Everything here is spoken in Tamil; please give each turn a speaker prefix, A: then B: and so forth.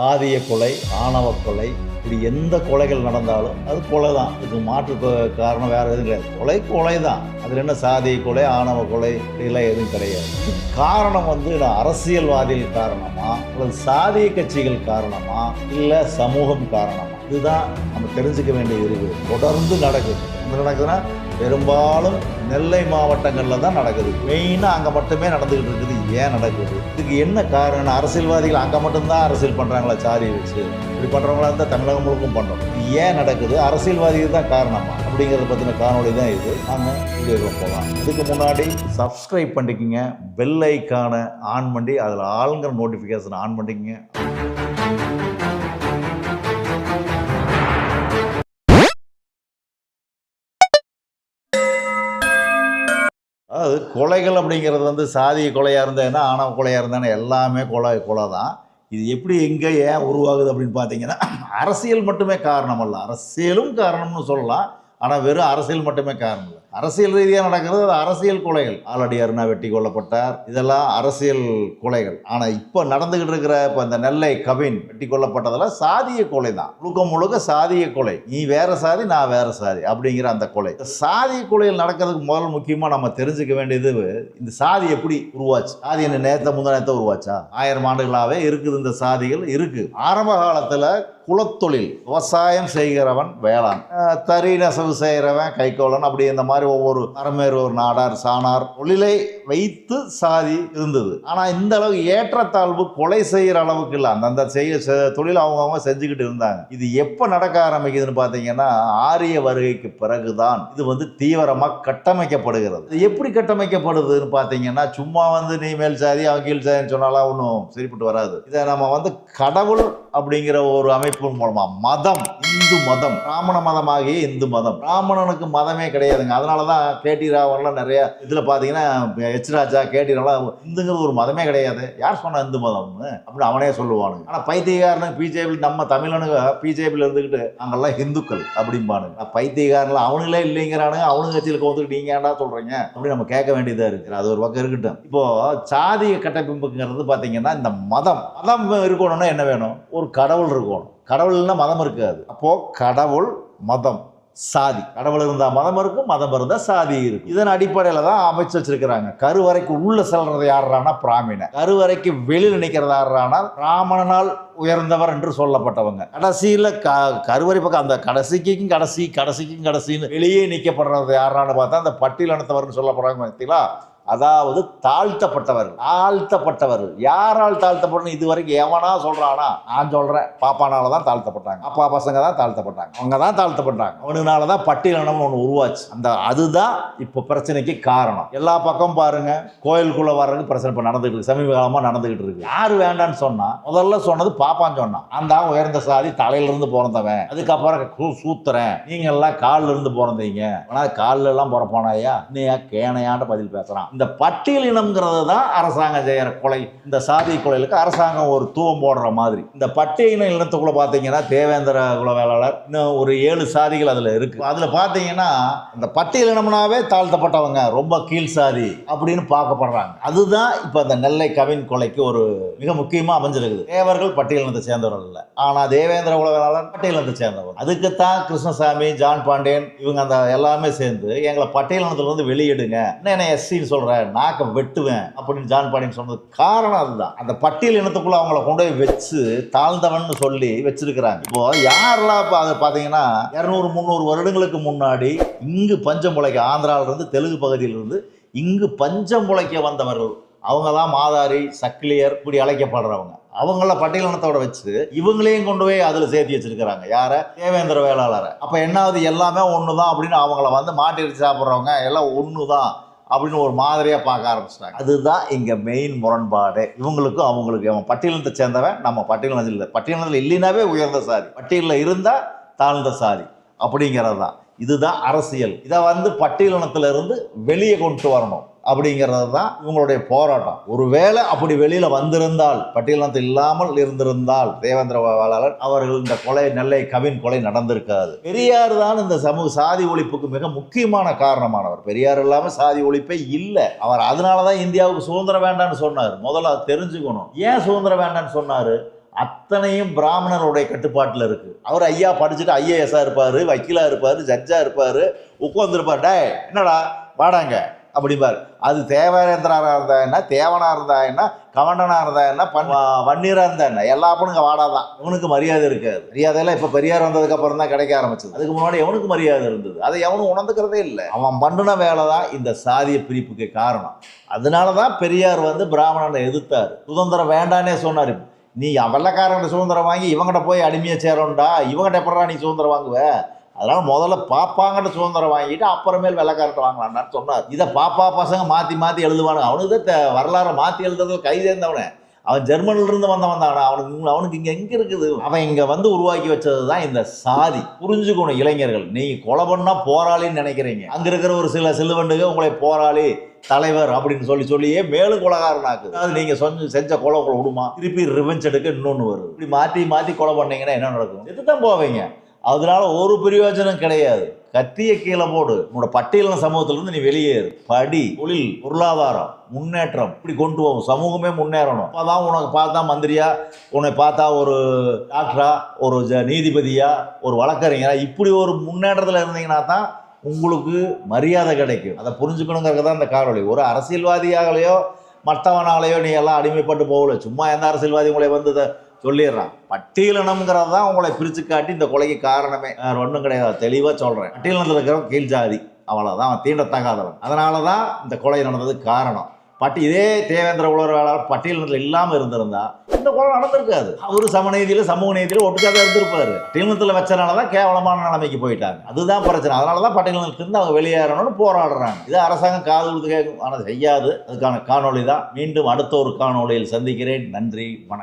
A: சாதிய கொலை ஆணவ கொலை இப்படி எந்த கொலைகள் நடந்தாலும் அது கொலை தான் இதுக்கு மாற்று காரணம் வேறு எதுவும் கிடையாது. கொலை கொலை தான் அதில் என்ன சாதிய கொலை ஆணவ கொலை இதெல்லாம் எதுவும் கிடையாது. காரணம் வந்து நான் அரசியல்வாதிகள் காரணமா அல்லது சாதிய கட்சிகள் காரணமா இல்லை சமூகம் காரணமா? இதுதான் நம்ம தெரிஞ்சுக்க வேண்டியது இருக்குது தொடர்ந்து நடக்குது. என்ன நடக்குதுன்னா பெரும்பாலும் நெல்லை மாவட்டங்களில் தான் நடக்குது. மெயினாக அங்கே மட்டுமே நடந்துக்கிட்டு இருக்குது. ஏன் நடக்குது? இதுக்கு என்ன காரணம் அரசியல்வாதிகள் அங்கே மட்டும்தான் அரசியல் பண்ணுறாங்களா சாரி வச்சு. இப்படி பண்ணுறவங்களா இருந்தால் தமிழகம் முழுக்கும் பண்ணுறோம் இது ஏன் நடக்குது? அரசியல்வாதிகள் தான் காரணமா? அப்படிங்கிறத பற்றின காணொலி தான் இது. நாங்கள் வீடியோவில் போகலாம். இதுக்கு முன்னாடி சப்ஸ்கிரைப் பண்ணிக்கிங்க. பெல் ஐக்கானை ஆன் பண்ணி அதில் ஆளுங்கிற நோட்டிஃபிகேஷன் ஆன் பண்ணிக்கங்க. அதாவது கொலைகள் அப்படிங்கிறது வந்து சாதிய கொலையாக இருந்ததுன்னா ஆணவ கொலையாக இருந்தானே எல்லாமே கொலை கொலை தான் இது எப்படி எங்கே ஏன் உருவாகுது அப்படின்னு பார்த்தீங்கன்னா அரசியல் மட்டுமே காரணம் அல்ல. அரசியலும் காரணம்னு சொல்லலாம். ஆனால் வெறும் அரசியல் மட்டுமே காரணம் இல்லை. அரசியல் ரீதியாக நடக்கிறது அது அரசியல் கொலைகள். ஆலடி அருணா வெட்டி கொல்லப்பட்டார். இதெல்லாம் அரசியல் கொலைகள். ஆனால் இப்போ நடந்துகிட்டு இருக்கிற இப்போ இந்த நெல்லை கவின் வெட்டி கொல்லப்பட்டதெல்லாம் சாதிய கொலை தான். முழுக்க முழுக்க சாதிய கொலை. நீ வேற சாதி நான் வேற சாதி அப்படிங்கிற அந்த கொலை. சாதிய கொலைகள் நடக்கிறதுக்கு முதல் முக்கியமாக நம்ம தெரிஞ்சுக்க வேண்டியது இந்த சாதி எப்படி உருவாச்சு? சாதி என்ன நேரத்தை முந்தா நேரத்தை உருவாச்சா? ஆயிரம் ஆண்டுகளாகவே இருக்குது இந்த சாதிகள் இருக்குது ஆரம்ப காலத்தில் குலத்தொழில் விவசாயம் செய்கிறவன் வேளாண். தறி நெசவு செய்கிறவன் கைக்கோளன் அப்படி இந்த மாதிரி ஒவ்வொரு அறமேறு ஒரு நாடார் சாணார் தொழிலை வைத்து சாதி இருந்தது. ஆனால் இந்த அளவு ஏற்றத்தாழ்வு கொலை செய்கிற அளவுக்கு இல்லை. அந்தந்த செய்ய செ- தொழில் அவங்கவுங்க செஞ்சுக்கிட்டு இருந்தாங்க. இது எப்போ நடக்க ஆரம்பிக்குதுன்னு பார்த்தீங்கன்னா ஆரிய வருகைக்கு பிறகுதான் இது வந்து தீவிரமாக கட்டமைக்கப்படுகிறது. இது எப்படி கட்டமைக்கப்படுதுன்னு பார்த்தீங்கன்னா சும்மா வந்து நீ மேல் சாதி அவன் கீழ் சாதின்னு சொன்னாலாம் ஒன்றும் சரிப்பட்டு வராது. இதை நம்ம வந்து கடவுள் அப்படிங்கிற ஒரு அமைப்பின் மூலமா மதம் இந்து மதம் பிராமண மதமாகிய இந்து மதம். பிராமணனுக்கு மதமே கிடையாதுங்க. அதனால தான் கேடி ராவன்லாம் நிறைய இதில் பார்த்தீங்கன்னா எச் ராஜா கேடி இந்துங்கிறது ஒரு மதமே கிடையாது. யார் சொன்ன இந்து மதம்னு அப்படின்னு? அவனே சொல்லுவானுங்க. ஆனால் பைத்தியகாரனு பிஜேபி நம்ம தமிழனுங்க பிஜேபியில் இருந்துக்கிட்டு அங்கெல்லாம் ஹிந்துக்கள் அப்படிம்பானுங்க. நான் அவனுங்களே இல்லைங்கிறானுங்க அவனுங்க கட்சியில் வந்துட்டு நீங்கள் ஏன்டா சொல்கிறீங்க அப்படின்னு நம்ம கேட்க வேண்டியதாக இருக்குது. அது ஒரு பக்கம் இருக்கட்டும். இப்போது சாதிய கட்டமைப்புங்கிறது பார்த்தீங்கன்னா இந்த மதம். மதம் இருக்கணும்னா என்ன வேணும்? ஒரு கடவுள் இருக்கணும். கடவுள்னா மதம் இருக்காது. அப்போது கடவுள் மதம். சாதி. கடவுள் இருந்தால் மதம் இருக்கும் மதம் இருந்தால் சாதி இருக்கும். இதன் அடிப்படையில் தான் அமைச்சு வச்சிருக்கிறாங்க. கருவறைக்கு உள்ள செல்றது யாருன்னா பிராமண கருவறைக்கு வெளியில் நிற்கிறது யாருன்னா பிராமணனால் உயர்ந்தவர் என்று சொல்லப்பட்டவங்க. கடைசியில் க கருவறை பக்கம் அந்த கடைசிக்கும் கடைசி கடைசிக்கும் கடைசின்னு வெளியே நிற்கப்படுறது யாரான்னு பார்த்தா அந்த பட்டியலினத்தவர்னு சொல்லப்படுறாங்க பார்த்தீங்களா அதாவது தாழ்த்தப்பட்டவர்கள் தாழ்த்தப்பட்டவர்கள் யாரால் தாழ்த்தப்படணும்? இது வரைக்கும் எவனா சொல்றானா? நான் சொல்றேன். பாப்பானால தான் தாழ்த்தப்பட்டாங்க. அப்பா பசங்க தான் தாழ்த்தப்பட்டாங்க. அவங்க தான் தாழ்த்தப்பட்டாங்க. அவனுனால தான் பட்டியலினம் ஒன்று உருவாச்சு. அந்த அதுதான் இப்போ பிரச்சனைக்கு காரணம். எல்லா பக்கம் பாருங்க. கோயிலுக்குள்ள வர்றதுக்கு பிரச்சனை இப்போ நடந்துகிட்டு இருக்கு. சமீப காலமாக நடந்துகிட்டு இருக்கு. யார் வேண்டான்னு சொன்னா முதல்ல சொன்னது பாப்பான்னு சொன்னான். அந்த உயர்ந்த சாதி தலையிலிருந்து பிறந்தவன். அதுக்கப்புறம் சூத்துறேன். நீங்க எல்லாம் காலில் இருந்து பிறந்தீங்க. ஆனால் காலில் எல்லாம் பிறப்பானாயா இன்னையா கேனையான்னு பதில் பேசுறான். இந்த பட்டியல் இனம்ங்கிறத தான் அரசாங்கம் செய்கிற கொலை இந்த சாதி கொலைகளுக்கு அரசாங்கம் ஒரு தூவம் போடுற மாதிரி. இந்த பட்டியல் இனத்துக்குள்ள பார்த்தீங்கன்னா தேவேந்திர குல வேளாளர் இன்னும் ஒரு ஏழு சாதிகள் அதில் இருக்குது அதில் பார்த்தீங்கன்னா இந்த பட்டியல் இனம்னாவே தாழ்த்தப்பட்டவங்க ரொம்ப கீழ் சாதி அப்படின்னு பார்க்கப்படுறாங்க. அதுதான் இப்போ இந்த நெல்லை கவின் கொலைக்கு ஒரு மிக முக்கியமாக அமைஞ்சிருக்குது. தேவர்கள் பட்டியலினத்தை சேர்ந்தவர்கள் இல்லை. ஆனால் தேவேந்திர குலவேளாளர் பட்டியல் இனத்தை சேர்ந்தவர். அதுக்குத்தான் கிருஷ்ணசாமி ஜான் பாண்டியன் இவங்க அந்த எல்லாமே சேர்ந்து எங்களை பட்டியல் இனத்துலேருந்து வெளியிடுங்க. என்ன எஸ்சின்னு சொல்ற நாக்கை வெட்டுவேன் அப்படின்னு ஜான் பாண்டியன் சொன்னது காரணம் அதுதான். அந்த பட்டியல் இனத்துக்குள்ளே அவங்கள கொண்டு போய் வச்சு தாழ்ந்தவன்னு சொல்லி வச்சிருக்கிறாங்க. இப்போ யாரெல்லாம் இப்போ அதை பார்த்தீங்கன்னா இரநூறு முந்நூறு வருடங்களுக்கு முன்னாடி இங்கு பஞ்சம் முளைக்க ஆந்திராவிலிருந்து தெலுங்கு பகுதியிலிருந்து இங்கு பஞ்சம் முளைக்க வந்தவர்கள் அவங்க தான் மாதாரி சக்லியர் இப்படி அழைக்கப்படுறவங்க. அவங்கள பட்டியலினத்தோட வச்சு இவங்களையும் கொண்டு போய் அதில் சேர்த்து வச்சிருக்கிறாங்க. யாரை? தேவேந்திர வேளாளரை. அப்போ என்னாவது எல்லாமே ஒன்று தான் அப்படின்னு அவங்கள வந்து மாட்டி சாப்பிட்றவங்க எல்லாம் ஒன்று தான் அப்படின்னு ஒரு மாதிரியாக பார்க்க ஆரம்பிச்சிட்டாங்க. அதுதான் இங்கே மெயின் முரண்பாடு. இவங்களுக்கும் அவங்களுக்கும். அவன் பட்டியலத்தை சேர்ந்தவன் நம்ம பட்டியலில் இல்லை. பட்டியலினத்தில் இல்லைனாவே உயர்ந்த சாதி. பட்டியலில் இருந்தால் தாழ்ந்த சாதி. அப்படிங்கிறது தான் இதுதான் அரசியல். இதை வந்து பட்டியலினத்திலிருந்து வெளியே கொண்டு வரணும். அப்படிங்கிறது தான் இவங்களுடைய போராட்டம். ஒருவேளை அப்படி வெளியில் வந்திருந்தால் பட்டியலினத்தில் இல்லாமல் இருந்திருந்தால் தேவேந்திர வேளாளர் அவர்கள் இந்த கொலை நெல்லை கவின் கொலை நடந்திருக்காது. பெரியார் தான் இந்த சமூக சாதி ஒழிப்புக்கு மிக முக்கியமான காரணமானவர். பெரியார் இல்லாமல் சாதி ஒழிப்பே இல்லை. அவர் அதனால தான் இந்தியாவுக்கு சுதந்திரம் வேண்டாம்னு சொன்னார். முதல்ல தெரிஞ்சுக்கணும். ஏன் சுதந்திரம் வேண்டாம்னு சொன்னார்? அத்தனையும் பிராமணருடைய கட்டுப்பாட்டில் இருக்குது அவர் ஐயா படிச்சுட்டு ஐஏஎஸ்ஸாக இருப்பார் வக்கீலாக இருப்பார் ஜட்ஜாக இருப்பார் உட்காந்துருப்பார் டே என்னடா வாடாங்க அப்படிம்பார். அது தேவேந்திரராக இருந்தா என்ன தேவனாக இருந்தா என்ன கவண்டனாக இருந்தா என்ன பண் வன்னீராக இருந்தா என்ன எல்லா பொண்ணுங்க வாடாதான் இவனுக்கு மரியாதை இருக்காது. மரியாதையெல்லாம் இப்போ பெரியார் வந்ததுக்கப்புறம் தான் கிடைக்க ஆரம்பிச்சது. அதுக்கு முன்னாடி எவனுக்கு மரியாதை இருந்தது. அதை எவனும் உணர்ந்துக்கிறதே இல்லை. அவன் பண்ணின வேலை தான் இந்த சாதிய பிரிப்புக்கு காரணம். அதனால தான் பெரியார் வந்து பிராமணனை எதிர்த்தார். சுதந்திரம் வேண்டானே சொன்னார் நீ வெள்ளக்காரங்கிட்ட சுதந்திரம் வாங்கி இவங்கிட்ட போய் அடிமையாக சேரணும்டா இவங்கிட்ட எப்படா நீ சுதந்திரம் வாங்குவ? அதனால் முதல்ல பாப்பாங்கிட்ட சுதந்திரம் வாங்கிட்டு அப்புறமேல் வெள்ளக்காரர்கிட்ட வாங்கலாம்னு சொன்னார். இதை பாப்பா பசங்க மாற்றி மாற்றி எழுதுவானு அவனுக்கு தான் வரலாறை மாற்றி எழுதுறதுல கை சேர்ந்தவனே. அவன் ஜெர்மனிலிருந்து வந்தவன் அவனுக்கு அவனுக்கு இங்கே எங்கே இருக்குது? அவன் இங்கே வந்து உருவாக்கி வச்சது தான் இந்த சாதி. புரிஞ்சுக்கணும் இளைஞர்கள். நீங்கள் கொலை பண்ணால் போராளின்னு நினைக்கிறீங்க. அங்கே இருக்கிற ஒரு சில சிலுவண்டுக உங்களை போராளி தலைவர் அப்படின்னு சொல்லி சொல்லியே மேலும் கொலகாரனாக்கு அது நீங்கள் சொன்ன செஞ்ச கொலை உங்களை விடுமா? திருப்பி ரிவெஞ்ச் எடுக்க இன்னொன்று வரும். இப்படி மாற்றி மாற்றி கொலை பண்ணீங்கன்னா என்ன நடக்கும்? எது தான் போவீங்க? அதனால ஒரு பிரயோஜனம் கிடையாது. கத்திய கீழே போடு. உன்னோட பட்டியலின சமூகத்திலிருந்து நீ வெளியேறு. படி தொழில் பொருளாதாரம் முன்னேற்றம் இப்படி கொண்டு போகும். சமூகமே முன்னேறணும். அப்பதான் உனக்கு பார்த்தா மந்திரியா உன்னை பார்த்தா ஒரு டாக்டரா ஒரு ஜ- நீதிபதியா ஒரு வழக்கறிஞரா இப்படி ஒரு முன்னேற்றத்தில் இருந்தீங்கன்னா தான் உங்களுக்கு மரியாதை கிடைக்கும். அதை புரிஞ்சுக்கணுங்கிறது தான் இந்த காணொளி. ஒரு அரசியல்வாதியாகலையோ மற்றவனாலேயோ நீ எல்லாம் அடிமைப்பட்டு போகல. சும்மா எந்த அரசியல்வாதி உங்களை வந்து சொல்லிடுறான். பட்டியலினம்ங்கிறது தான் உங்களை பிரித்து காட்டி இந்த கொலைக்கு காரணமே. வேறு ஒன்றும் கிடையாது. தெளிவாக சொல்கிறேன் பட்டியலினத்தில் இருக்கிறவன் கீழ் ஜாதி. அவ்வளோதான் அவன் தீண்டத்தகாதவன். அதனால தான் இந்த கொலை நடந்தது காரணம். பட்டி இதே தேவேந்திர உலகளாளர் பட்டியலினத்தில் இல்லாமல் இருந்திருந்தா இந்த கொலை நடந்திருக்காது. அவர் சமநீதியில் சமூக நீதியில் ஒட்டுக்காக இருந்திருப்பாரு. பட்டியலினத்தில் வச்சனால தான் கேவலமான நிலைமைக்கு போயிட்டாங்க. அதுதான் பிரச்சனை. அதனால தான் பட்டியலினத்திலிருந்து அவங்க வெளியேறணும்னு போராடுறாங்க. இது அரசாங்கம் காது கொடுத்து கேட்கும். ஆனால் செய்யாது. அதுக்கான காணொளி தான். மீண்டும் அடுத்த ஒரு காணொளியில் சந்திக்கிறேன். நன்றி. வணக்கம்.